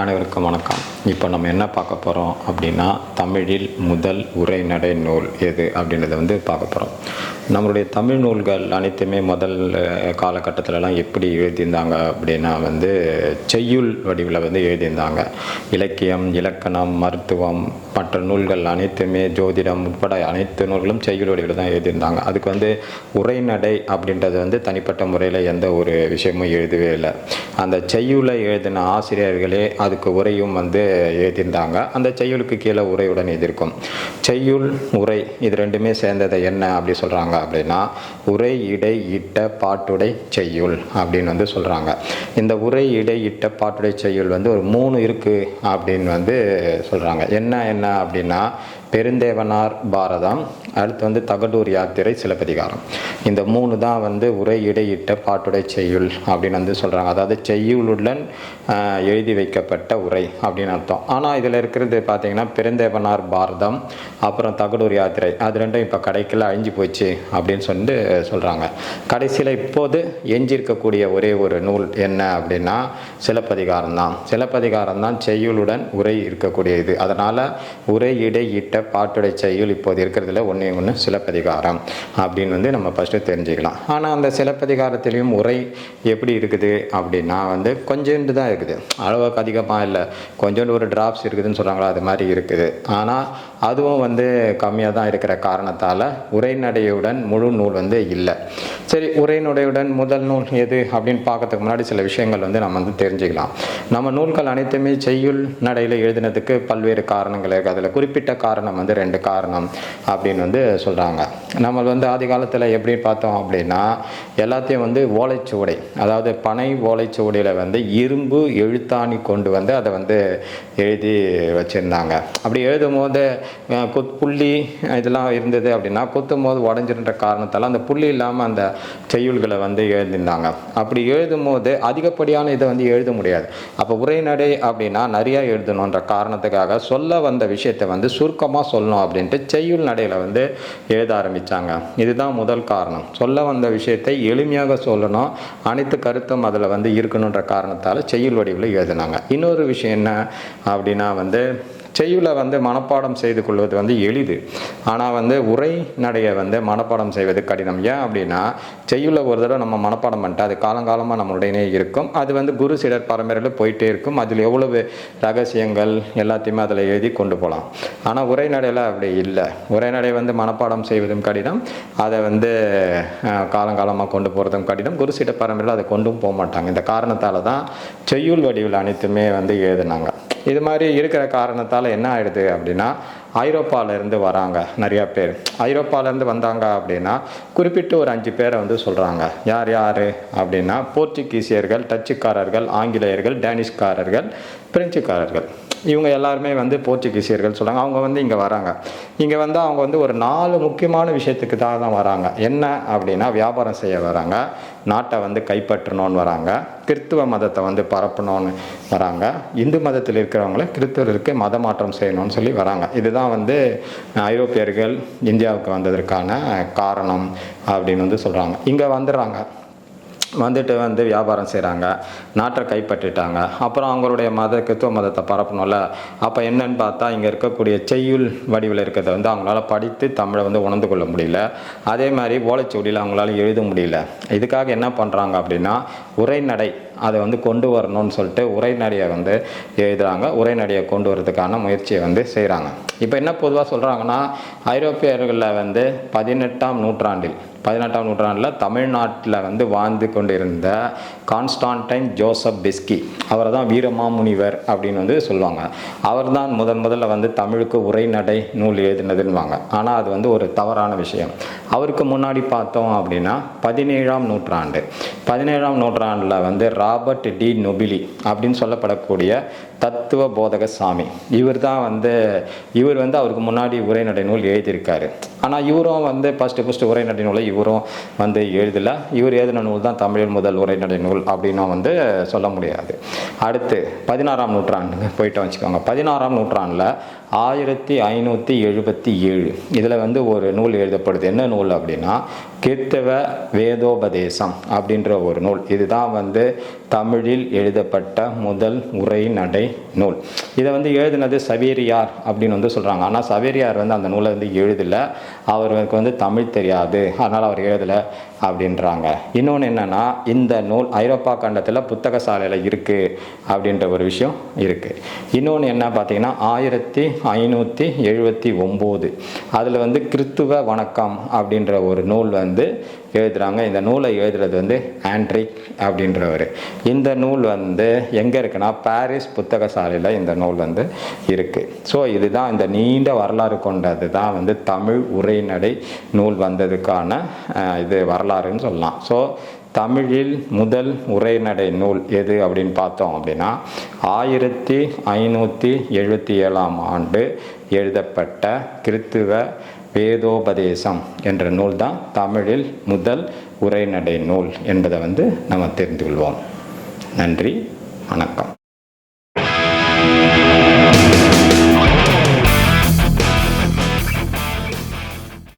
அனைவருக்கும் வணக்கம். இப்போ நம்ம என்ன பார்க்க போகிறோம் அப்படின்னா தமிழில் முதல் உரைநடை நூல் எது அப்படின்றத வந்து பார்க்க போகிறோம் நம்மளுடைய தமிழ் நூல்கள் அனைத்துமே முதல் காலகட்டத்திலலாம் எப்படி எழுதியிருந்தாங்க அப்படின்னா வந்து செய்யுள் வடிவில் வந்து எழுதியிருந்தாங்க. இலக்கியம் இலக்கணம் மருத்துவம் மற்ற நூல்கள் அனைத்துமே ஜோதிடம் உட்பட அனைத்து நூல்களும் செய்யுள் வடிவில் தான் எழுதியிருந்தாங்க. அதுக்கு வந்து உரைநடை அப்படின்றது வந்து தனிப்பட்ட முறையில் எந்த ஒரு விஷயமும் எழுதவே இல்லை. அந்த செய்யுளை எழுதின ஆசிரியர்களே அதுக்கு உரையும் வந்து எழுதியிருந்தாங்க. அந்த செய்யுளுக்கு கீழே உரையுடன் எதிர்க்கும் செய்யுள் உரை இது ரெண்டுமே சேர்ந்ததை என்ன அப்படி சொல்கிறாங்க அப்படின்னா உரை இடை இட்ட பாட்டுடை செய்யுள் அப்படின்னு வந்து சொல்கிறாங்க இந்த உரை இடை இட்ட பாட்டுடை செய்யுள் வந்து ஒரு மூணு இருக்குது அப்படின்னு வந்து சொல்கிறாங்க என்ன என்ன அப்படின்னா பெருந்தேவனார் பாரதம். அடுத்து வந்து தகடூர் யாத்திரை சிலப்பதிகாரம். இந்த மூணு தான் வந்து உரை இடையிட்ட பாட்டுடை செய்யுள் அப்படின்னு வந்து சொல்கிறாங்க அதாவது செய்யுளுடன் எழுதி வைக்கப்பட்ட உரை அப்படின்னு அர்த்தம். ஆனால் இதில் இருக்கிறது பார்த்தீங்கன்னா பெருந்தேவனார் பாரதம் அப்புறம் தகடூர் யாத்திரை. அது ரெண்டும் இப்போ கடைக்கில் அழிஞ்சு போச்சு அப்படின்னு சொல்லிட்டு சொல்கிறாங்க கடைசியில் இப்போது எஞ்சிருக்கக்கூடிய ஒரே ஒரு நூல் என்ன அப்படின்னா சிலப்பதிகாரம் தான் சிலப்பதிகாரம் தான் செய்யுளுடன் உரை இருக்கக்கூடியது. அதனால் உரை இடையிட்ட பாட்டுடை செய்யுள் இப்போது இருக்கிறதுல ஒன்றே ஒன்று சிலப்பதிகாரம் அப்படின்னு வந்து நம்ம ஃபஸ்ட்டு தெரிஞ்சுக்கலாம். ஆனால் அந்த சிலப்பதிகாரத்திலையும் உரை எப்படி இருக்குது அப்படின்னா வந்து கொஞ்சோண்டு தான் இருக்குது. அளவுக்கு அதிகமாக இல்லை. கொஞ்சோண்டு ஒரு ட்ராப்ஸ் இருக்குதுன்னு சொல்கிறாங்களா அது மாதிரி இருக்குது. ஆனால் அதுவும் வந்து கம்மியாக தான் இருக்கிற காரணத்தால் உரைநடையுடன் முழு நூல் வந்து இல்லை. சரி உரைநடையுடன் முதல் நூல் எது அப்படின்னு பார்க்கறதுக்கு முன்னாடி சில விஷயங்கள் வந்து நம்ம வந்து தெரிஞ்சுக்கலாம். நம்ம நூல்கள் அனைத்துமே செய்யுள் நடையில் எழுதினதுக்கு பல்வேறு காரணங்கள் இருக்குது அதில் குறிப்பிட்ட காரணம் வந்து ரெண்டு காரணம் அப்படின்னு வந்து சொல்கிறாங்க நம்ம வந்து ஆதி காலத்தில் எப்படி பார்த்தோம் அப்படின்னா எல்லாத்தையும் வந்து ஓலைச்சுவடை அதாவது பனை ஓலைச்சுவடியில் வந்து இரும்பு எழுத்தாணி கொண்டு வந்து அதை வந்து எழுதி வச்சுருந்தாங்க. அப்படி எழுதும் போது குத் புள்ளி இதெல்லாம் இருந்தது அப்படின்னா குத்தும் போது உடஞ்சிருன்ற காரணத்தால் அந்த புள்ளி இல்லாமல் அந்த செய்யுள்களை வந்து எழுதியிருந்தாங்க. அப்படி எழுதும் போது அதிகப்படியான இதை வந்து எழுத முடியாது. அப்போ உரைநடை அப்படின்னா நிறையா எழுதணுன்ற காரணத்துக்காக சொல்ல வந்த விஷயத்தை வந்து சுருக்கமாக சொல்லணும் அப்படின்ட்டு செய்யுள் நடையில் வந்து எழுத ஆரம்பித்தாங்க இதுதான் முதல் காரணம். சொல்ல வந்த விஷயத்தை எளிமையாக சொல்லணும். அனைத்து கருத்தும் அதில் வந்து இருக்கணுன்ற காரணத்தால் செய்யுள் வடிவில் எழுதினாங்க. இன்னொரு விஷயம் என்ன அப்படின்னா வந்து செய்யுளை வந்து மனப்பாடம் செய்து கொள்வது வந்து எளிது. ஆனால் வந்து உரை நடையை வந்து மனப்பாடம் செய்வது கடினம். ஏன் அப்படின்னா செய்யுளை ஒரு தடவை நம்ம மனப்பாடம் பண்ணிட்டு அது காலங்காலமாக நம்மளுடையனே இருக்கும். அது வந்து குரு சிலர் பரம்பரையில் போயிட்டே இருக்கும். அதில் எவ்வளவு ரகசியங்கள் எல்லாத்தையுமே அதில் எழுதி கொண்டு போகலாம் ஆனால் உரைநடையில் அப்படி இல்லை. உரைநடை வந்து மனப்பாடம் செய்வதும் கடினம். அதை வந்து காலங்காலமாக கொண்டு போகிறதும் கடினம். குரு சில பரம்பரையில் அதை கொண்டும் போக மாட்டாங்க. இந்த காரணத்தால் தான் செய்யுள் வடிவில் அனைத்துமே வந்து எழுதினாங்க. இது மாதிரி இருக்கிற காரணத்தால் என்ன ஆயிடுது அப்படின்னா ஐரோப்பால இருந்து வராங்க நிறையா பேர். ஐரோப்பாவிலேருந்து வந்தாங்க அப்படின்னா குறிப்பிட்டு ஒரு அஞ்சு பேரை வந்து சொல்கிறாங்க யார் யார் அப்படின்னா போர்ச்சுகீசியர்கள் டச்சுக்காரர்கள் ஆங்கிலேயர்கள் டேனிஷ்காரர்கள் பிரெஞ்சுக்காரர்கள். இவங்க எல்லாருமே வந்து போர்ச்சுகீசியர்கள் சொல்கிறாங்க அவங்க வந்து இங்கே வராங்க. இங்கே வந்து அவங்க வந்து ஒரு நாலு முக்கியமான விஷயத்துக்கு தான் தான் வராங்க. என்ன அப்படின்னா வியாபாரம் செய்ய வராங்க. நாட்டை வந்து கைப்பற்றணும்னு வராங்க. கிறித்துவ மதத்தை வந்து பரப்பணும்னு வராங்க. இந்து மதத்தில் இருக்கிறவங்கள கிறித்துவருக்கு மத மாற்றம் செய்யணும்னு சொல்லி வராங்க. இதுதான் வந்து ஐரோப்பியர்கள் இந்தியாவுக்கு வந்ததற்கான காரணம் அப்படின்னு வந்து சொல்கிறாங்க இங்கே வந்துடுறாங்க. வந்துட்டு வந்து வியாபாரம் செய்கிறாங்க நாட்டை கைப்பற்றிட்டாங்க. அப்புறம் அவங்களுடைய மத கிறித்துவ மதத்தை பரப்பணும்ல. அப்போ என்னன்னு பார்த்தா இங்கே இருக்கக்கூடிய செய்யுள் வடிவில் இருக்கிறத வந்து அவங்களால படித்து தமிழை வந்து உணர்ந்து கொள்ள முடியல. அதே மாதிரி ஓலைச்சுவடியில் அவங்களால எழுத முடியல. இதுக்காக என்ன பண்ணுறாங்க அப்படின்னா உரைநடை அதை வந்து கொண்டு வரணும்னு சொல்லிட்டு உரைநடையை வந்து எழுதுகிறாங்க உரைநடையை கொண்டு வரதுக்கான முயற்சியை வந்து செய்கிறாங்க இப்போ என்ன பொதுவாக சொல்கிறாங்கன்னா ஐரோப்பியர்களில் வந்து பதினெட்டாம் நூற்றாண்டில் பதினெட்டாம் நூற்றாண்டில் தமிழ்நாட்டில் வந்து வாழ்ந்து கொண்டிருந்த கான்ஸ்டான்டைன் ஜோசப் பெஸ்கி. அவரை தான் வீரமாமுனிவர் அப்படின்னு வந்து சொல்லுவாங்க. அவர் தான் முதன் முதல்ல வந்து தமிழுக்கு உரைநடை நூல் எழுதினதுன்னுவாங்க. ஆனால் அது வந்து ஒரு தவறான விஷயம். அவருக்கு முன்னாடி பார்த்தோம் அப்படின்னா பதினேழாம் நூற்றாண்டு. பதினேழாம் நூற்றாண்டில் வந்து ராபர்ட் டி நொபிலி அப்படின்னு சொல்லப்படக்கூடிய தத்துவ போதக சாமி இவர் தான் வந்து இவர் வந்து அவருக்கு முன்னாடி உரைநடை நூல் எழுதியிருக்காரு. ஆனால் இவரும் வந்து ஃபஸ்ட்டு ஃபஸ்ட்டு உரைநடை நூலை இவரும் வந்து எழுதலை. இவர் எழுதின நூல் தான் தமிழில் முதல் உரைநடை நூல் அப்படின்னா வந்து சொல்ல முடியாது. அடுத்து பதினாறாம் நூற்றாண்டு போயிட்டு வச்சுக்கோங்க. பதினாறாம் நூற்றாண்டில் ஆயிரத்தி ஐநூற்றி எழுபத்தி ஏழு. இதில் வந்து ஒரு நூல் எழுதப்படுது. என்ன நூல் அப்படின்னா கிறித்தவ வேதோபதேசம் அப்படின்ற ஒரு நூல். இதுதான் வந்து தமிழில் எழுதப்பட்ட முதல் உரைநடை நூல். இதை வந்து எழுதினது சவேரியார் அப்படின்னு வந்து சொல்கிறாங்க ஆனால் சவேரியார் வந்து அந்த நூலை வந்து எழுதலை. அவருக்கு வந்து தமிழ் தெரியாது. அதனால் அவர் எழுதலை அப்படின்றாங்க. இன்னொன்று என்னென்னா இந்த நூல் ஐரோப்பா கண்டத்தில் புத்தக சாலையில் இருக்குது அப்படின்ற ஒரு விஷயம் இருக்குது இன்னொன்று என்ன பார்த்தீங்கன்னா ஆயிரத்தி ஐநூற்றி எழுபத்தி ஒம்பது. அதில் வந்து கிறித்துவ வணக்கம் அப்படின்ற ஒரு நூல் வந்து எழுதுகிறாங்க இந்த நூலை எழுதுறது வந்து ஆண்ட்ரிக் அப்படின்றவர். இந்த நூல் வந்து எங்கே இருக்குன்னா பாரிஸ் புத்தக சாலையில் இந்த நூல் வந்து இருக்குது ஸோ இதுதான் இந்த நீண்ட வரலாறு கொண்டது தான் வந்து தமிழ் உரைநடை நூல் வந்ததுக்கான இது வரலாறுன்னு சொல்லலாம். ஸோ தமிழில் முதல் உரைநடை நூல் எது அப்படின்னு பார்த்தோம் அப்படின்னா ஆயிரத்தி ஐநூற்றி எழுபத்தி ஏழாம் ஆண்டு எழுதப்பட்ட கிறித்துவ வேதோபதேசம் என்ற நூல் தான் தமிழில் முதல் உரைநடை நூல் என்பதை வந்து நம்ம தெரிந்து கொள்வோம். நன்றி வணக்கம்.